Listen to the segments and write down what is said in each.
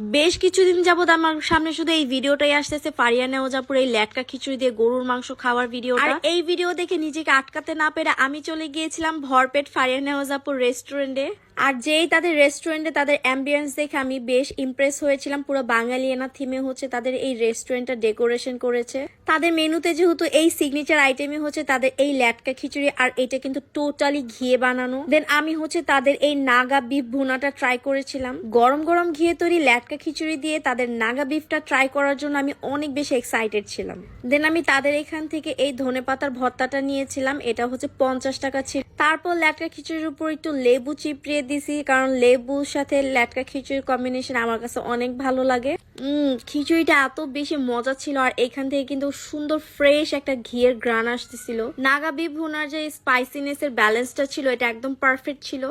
বেশ কিছুদিন যাবত আমার সামনে শুধু এই ভিডিওটাই আসতেছে। ফারিয়া নেওজাপুর এই ল্যাটকা খিচুড়ি দিয়ে গরুর মাংস খাওয়ার ভিডিও আর এই ভিডিও দেখে নিজেকে আটকাতে না পেরে আমি চলে গিয়েছিলাম ভরপেট ফারিয়া নেওজাপুর রেস্টুরেন্টে আর যেই তাদের রেস্টুরেন্টে তাদের অ্যাম্বিয়েন্স দেখে আমি বেশ ইমপ্রেস হয়েছিলাম। পুরো বাঙালিয়ানা থিমে হচ্ছে তাদের এই রেস্টুরেন্টটা ডেকোরেশন করেছে। তাদের মেনুতে যেহেতু এই সিগনেচার আইটেমই হচ্ছে তাদের এই ল্যাটকা খিচুড়ি আর এটা কিন্তু টোটালি ঘিয়ে বানানো। দেন আমি হচ্ছে তাদের এই নাগা বিফ ভুনাটা ট্রাই করেছিলাম। গরম গরম ঘিয়ে তৈরি ল্যাটকা খিচুড়ি দিয়ে তাদের নাগা বিফটা ট্রাই করার জন্য আমি অনেক বেশি এক্সাইটেড ছিলাম। দেন আমি তাদের এখান থেকে এই ধনে পাতার ভর্তাটা নিয়েছিলাম। এটা হচ্ছে পঞ্চাশ টাকা ছিল। তারপর ল্যাটকা খিচুড়ির উপর একটু লেবু চিপড়িয়ে দিছি, কারণ লেবুর সাথে ল্যাটকা খিচুড়ির কম্বিনেশন আমার কাছে অনেক ভালো লাগে। উম, খিচুড়িটা এত বেশি মজা ছিল, আর এখান থেকে কিন্তু সুন্দর ফ্রেশ একটা ঘিয়ের গ্রান আসতেছিল। নাগা বিফ ভুনার যে স্পাইসিনেস এর ব্যালেন্সটা ছিল, এটা একদম পারফেক্ট ছিল।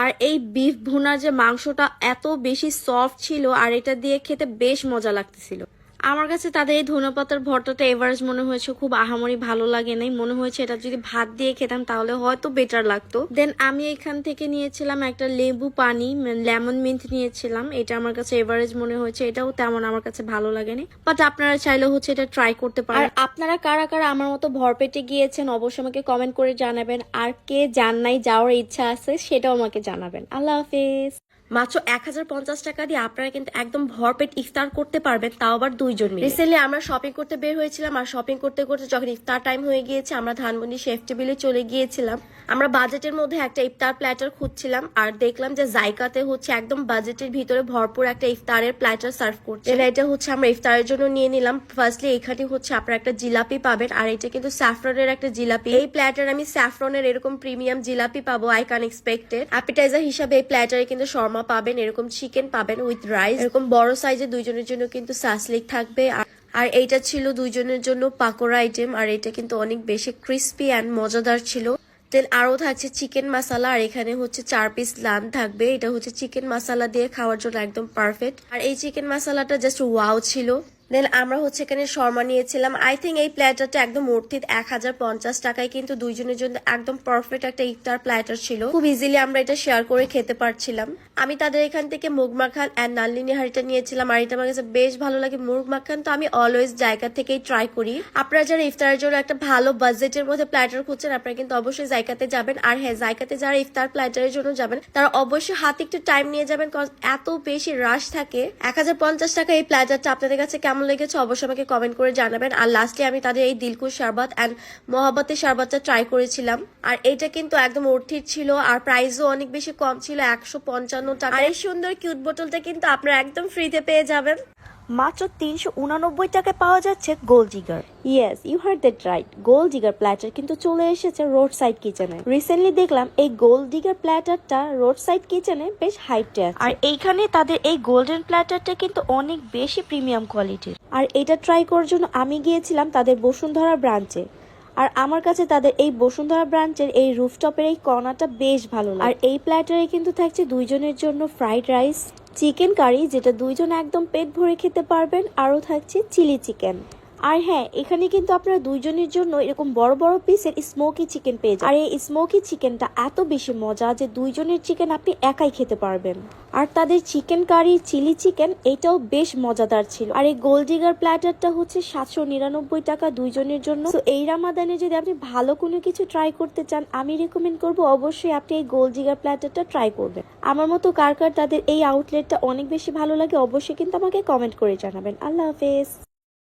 আর এই বিফ ভুনার যে মাংসটা এত বেশি সফট ছিল, আর এটা দিয়ে খেতে বেশ মজা লাগতেছিল। আমার কাছে তাদের এই ধনেপাতার ভর্তাটা এভারেজ মনে হয়েছে, খুব আহামরি ভালো লাগে নাই। মনে হয়েছে এটা যদি ভাত দিয়ে খেতাম তাহলে হয়তো বেটার লাগতো। দেন আমি এখান থেকে নিয়েছিলাম একটা লেবু পানি লেমন মিন্ট নিয়েছিলাম। এটা আমার কাছে এভারেজ মনে হয়েছে, এটাও তেমন আমার কাছে ভালো লাগেনি। বাট আপনারা চাইলে হচ্ছে এটা ট্রাই করতে পারেন। আপনারা কারা কারা আমার মতো ভরপেটে গিয়েছেন, অবশ্যই আমাকে কমেন্ট করে জানাবেন। আর কে জান নাই যাওয়ার ইচ্ছা আছে, সেটাও আমাকে জানাবেন। আল্লাহ হাফেজ। মাত্র এক হাজার পঞ্চাশ টাকা দিয়ে আপনারা কিন্তু একদম ভরপেট ইফতার করতে পারবেন তাও আবার দুইজন মিলে। রিসেন্টলি আমরা শপিং করতে বের হয়েছিলাম আর শপিং করতে করতে যখন ইফতার টাইম হয়ে গিয়েছে আমরা ধানমন্ডি শেফ টেবিলে চলে গিয়েছিলাম। আমরা বাজেটের মধ্যে একটা ইফতার প্ল্যাটার খুঁজছিলাম আর দেখলাম যে জায়গাতে হচ্ছে একদম বাজেটের ভিতরে ভরপুর একটা ইফতারের প্ল্যাটার সার্ভ করছে। এটা হচ্ছে আমরা ইফতারের জন্য নিয়ে নিলাম। ফার্স্টলি এখানে হচ্ছে আপনারা একটা জিলাপি পাবেন আর এটা কিন্তু স্যাফরনের একটা জিলাপি। এই প্ল্যাটার আমি স্যাফরনের এরকম প্রিমিয়াম জিলাপি পাবো আই কান এক্সপেক্টেড অ্যাপিটাইজার হিসাবে এই প্ল্যাটারে কিন্তু শর্মা পাবেন, এরকম চিকেন পাবেন উইথ রাইস এরকম বড় সাইজে দুইজনের জন্য কিন্তু সাসলিক থাকবে। আর এইটা ছিল দুইজনের জন্য পাকোড়া আইটেম আর এটা কিন্তু অনেক বেশি ক্রিস্পি অ্যান্ড মজাদার ছিল। দেন আরও থাকছে চিকেন মশালা আর এখানে হচ্ছে চার পিস লান থাকবে। এটা হচ্ছে চিকেন মশালা দিয়ে খাওয়ার জন্য একদম পারফেক্ট আর এই চিকেন মশালাটা জাস্ট ওয়াও ছিল। দেন আমরা হচ্ছে এখানে শর্মা নিয়েছিলাম। আই থিঙ্ক এই প্ল্যাটারটা একদম অর্থিত এক হাজার পঞ্চাশ টাকায় কিন্তু দুইজনের জন্য একদম পারফেক্ট একটা ইফতার প্ল্যাটার ছিল। খুব ইজিলি আমরা এটা শেয়ার করে খেতে পারছিলাম। আমি তাদের এখান থেকে মুগ মাখান অ্যান্ড নালিনী হাড়িটা নিয়েছিলাম। আর এটা আমার বেশ ভালো লাগে। মুগ মাখান তো আমি অলওয়েজ জায়গা থেকেই ট্রাই করি। আপনারা যারা ইফতারের জন্য একটা ভালো বাজেটের মধ্যে প্ল্যাটার খুঁজছেন, আপনারা কিন্তু অবশ্যই জায়গাতে যাবেন। আর হ্যাঁ জায়গাতে যারা ইফতার প্ল্যাটারের জন্য যাবেন, তারা অবশ্যই হাতে একটু টাইম নিয়ে যাবেন। কারণ এত বেশি রাশ থাকে। এক হাজার পঞ্চাশ টাকা এই প্ল্যাটারটা আপনাদের কাছে কেমন লেগেছে অবশ্যই আমাকে কমেন্ট করে জানাবেন। আর লাস্টলি আমি তাদের এই দিলকুশ শরবত অ্যান্ড মহাব্বতের শরবতটা ট্রাই করেছিলাম। আর এটা কিন্তু একদম অর্থিত ছিল আর প্রাইসও অনেক বেশি কম ছিল, একশো পঞ্চান্ন টাকা। আর এই সুন্দর কিউট বোতলটা কিন্তু আপনারা একদম ফ্রিতে পেয়ে যাবেন। মাত্র তিনশো উনানব্বই টাকায় পাওয়া যাচ্ছে গোল জিগার yes you heard that right গোল জিগার প্ল্যাটার কিন্তু চলে এসেছে রোড সাইড কিচেনে রিসেন্টলি দেখলাম এই গোল ডিগার প্ল্যাটারটা রোড সাইড কিচেনে বেশ হাইটে আছে। আর এইখানে তাদের এই গোল্ডেন প্ল্যাটারটা কিন্তু অনেক বেশি প্রিমিয়াম কোয়ালিটির আর এটা ট্রাই করার জন্য আমি গিয়েছিলাম তাদের বসুন্ধরা ব্রাঞ্চে আর আমার কাছে তাদের এই বসুন্ধরা ব্রাঞ্চের এই রুফটপের এই কর্নারটা বেশ ভালো আর এই প্ল্যাটারে কিন্তু থাকছে দুইজনের জন্য ফ্রাইড রাইস, চিকেন কারি, যেটা দুইজন একদম পেট ভরে খেতে পারবেন। আরও থাকছে চিলি চিকেন। আর হ্যাঁ এখানে কিন্তু আপনারা দুইজনের জন্য এরকম বড় বড় পিসের স্মোকি চিকেন পেয়ে যাবেন। আর এই স্মোকি চিকেনটা এত বেশি মজা যে দুইজনের চিকেন আপনি একাই খেতে পারবেন। আর তাদের চিকেন কারি চিলি চিকেন এটাও বেশ মজাদার ছিল। আর এই গোলডিগার প্ল্যাটারটা হচ্ছে সাতশো নিরানব্বই টাকা দুইজনের জন্য। তো এই রামাদানে যদি আপনি ভালো কোনো কিছু ট্রাই করতে চান, আমি রেকমেন্ড করব অবশ্যই আপনি এই গোলডিগার প্ল্যাটারটা ট্রাই করবেন। আমার মতো কার কার তাদের এই আউটলেটটা অনেক বেশি ভালো লাগে, অবশ্যই কিন্তু আমাকে কমেন্ট করে জানাবেন। আল্লাহ হাফেজ।